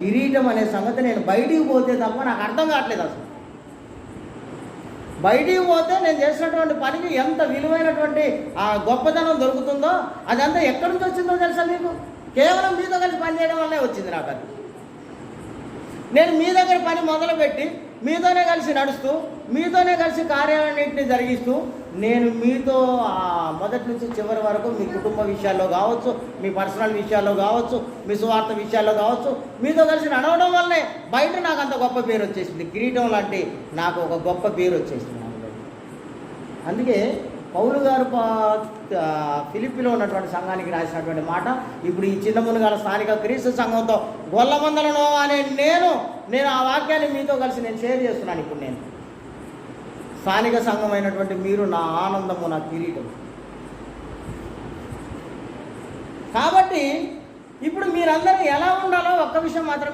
కిరీటం అనే సంగతి నేను బయటికి పోతే తప్ప నాకు అర్థం కావట్లేదు అసలు. బయటికి పోతే నేను చేసినటువంటి పనికి ఎంత విలువైనటువంటి ఆ గొప్పతనం దొరుకుతుందో అదంతా ఎక్కడి నుంచి వచ్చిందో తెలుసా మీకు? కేవలం మీతో కలిసి పని చేయడం వల్లే వచ్చింది నాకు అది. నేను మీ దగ్గర పని మొదలుపెట్టి మీతోనే కలిసి నడుస్తూ మీతోనే కలిసి కార్యాలన్నింటినీ జరిగిస్తూ నేను మీతో మొదటి నుంచి చివరి వరకు మీ కుటుంబ విషయాల్లో కావచ్చు మీ పర్సనల్ విషయాల్లో కావచ్చు మీ సువార్త విషయాల్లో కావచ్చు మీతో కలిసి నడవడం వల్లే బయట నాకు అంత గొప్ప పేరు వచ్చేసింది. కిరీటం లాంటి నాకు ఒక గొప్ప పేరు వచ్చేసింది అందుకే పౌలు గారు పా- ఫిలిపిలో ఉన్నటువంటి సంఘానికి రాసినటువంటి మాట ఇప్పుడు ఈ చిన్న మునుగాల స్థానిక క్రీస్తు సంఘంతో గొల్లమందలను అనే నేను నేను ఆ వాక్యాన్ని మీతో కలిసి నేను షేర్ చేస్తున్నాను ఇప్పుడు నేను. స్థానిక సంఘమైనటువంటి మీరు నా ఆనందము నా కిరీటం కాబట్టి ఇప్పుడు మీరందరూ ఎలా ఉండాలో ఒక్క విషయం మాత్రం